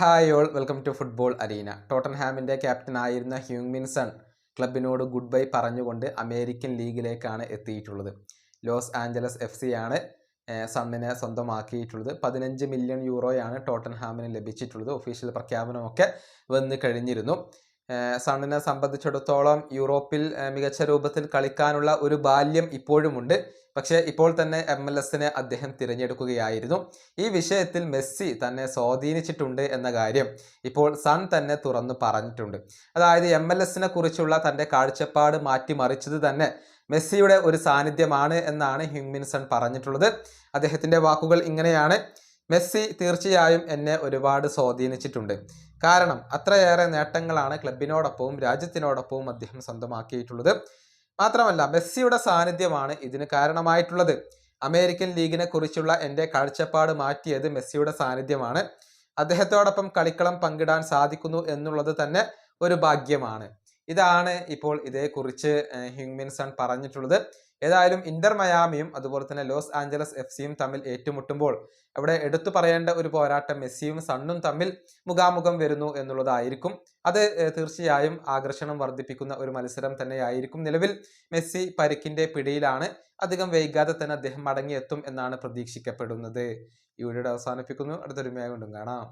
Hi all welcome to football arena ടോട്ടൻഹാമിന്റെ ക്യാപ്റ്റനായിരുന്ന ഹ്യൂങ്മിൻ Son ക്ലബിനോട് ഗുഡ് ബൈ പറഞ്ഞുകൊണ്ട് അമേരിക്കൻ ലീഗിലേക്കാണ് എത്തിയിട്ടുള്ളത്. ലോസ് ആഞ്ചലസ് എഫ് സി ആണ് സണ്ണിനെ സ്വന്തമാക്കിയിട്ടുള്ളത്. പതിനഞ്ച് മില്യൺ യൂറോയാണ് ടോട്ടൻഹാമിന് ലഭിച്ചിട്ടുള്ളത്. ഒഫീഷ്യൽ പ്രഖ്യാപനമൊക്കെ വന്നു കഴിഞ്ഞിരുന്നു. സണ്ണിനെ സംബന്ധിച്ചിടത്തോളം യൂറോപ്പിൽ മികച്ച രൂപത്തിൽ കളിക്കാനുള്ള ഒരു ബാല്യം ഇപ്പോഴുമുണ്ട്. പക്ഷേ ഇപ്പോൾ തന്നെ എം എൽ എസിനെ അദ്ദേഹം തിരഞ്ഞെടുക്കുകയായിരുന്നു. ഈ വിഷയത്തിൽ മെസ്സി തന്നെ സ്വാധീനിച്ചിട്ടുണ്ട് എന്ന കാര്യം ഇപ്പോൾ സൺ തന്നെ തുറന്നു പറഞ്ഞിട്ടുണ്ട്. അതായത് എം എൽ എസിനെ കുറിച്ചുള്ള തന്റെ കാഴ്ചപ്പാട് മാറ്റിമറിച്ചത് തന്നെ മെസ്സിയുടെ ഒരു സാന്നിധ്യമാണ് എന്നാണ് ഹ്യൂമിൻ സൺ പറഞ്ഞിട്ടുള്ളത്. അദ്ദേഹത്തിന്റെ വാക്കുകൾ ഇങ്ങനെയാണ്. മെസ്സി തീർച്ചയായും എന്നെ ഒരുപാട് സ്വാധീനിച്ചിട്ടുണ്ട്. കാരണം അത്രയേറെ നേട്ടങ്ങളാണ് ക്ലബിനോടൊപ്പവും രാജ്യത്തിനോടൊപ്പവും അദ്ദേഹം സ്വന്തമാക്കിയിട്ടുള്ളത്. മാത്രമല്ല മെസ്സിയുടെ സാന്നിധ്യമാണ് ഇതിന് കാരണമായിട്ടുള്ളത്. അമേരിക്കൻ ലീഗിനെ കുറിച്ചുള്ള എന്റെ കാഴ്ചപ്പാട് മാറ്റിയത് മെസ്സിയുടെ സാന്നിധ്യമാണ്. അദ്ദേഹത്തോടൊപ്പം കളിക്കളം പങ്കിടാൻ സാധിക്കുന്നു എന്നുള്ളത് തന്നെ ഒരു ഭാഗ്യമാണ്. ഇതാണ് ഇപ്പോൾ ഇതേക്കുറിച്ച് ഹ്യൂമിൻസൺ പറഞ്ഞിട്ടുള്ളത്. ഏതായാലും ഇന്റർ മയാമിയും അതുപോലെ തന്നെ ലോസ് ആഞ്ചലസ് എഫ് സിയും തമ്മിൽ ഏറ്റുമുട്ടുമ്പോൾ അവിടെ എടുത്തു പറയേണ്ട ഒരു പോരാട്ടം മെസ്സിയും സണ്ണും തമ്മിൽ മുഖാമുഖം വരുന്നു എന്നുള്ളതായിരിക്കും. അത് തീർച്ചയായും ആകർഷണം വർദ്ധിപ്പിക്കുന്ന ഒരു മത്സരം തന്നെയായിരിക്കും നിലവിൽ മെസ്സി പരിക്കിന്റെ പിടിയിലാണ്. അധികം വൈകാതെ തന്നെ അദ്ദേഹം മടങ്ങിയെത്തും എന്നാണ് പ്രതീക്ഷിക്കപ്പെടുന്നത്. ഈ വീഡിയോ അവസാനിപ്പിക്കുന്നു. അടുത്തൊരുമയായി കൊണ്ടും കാണാം.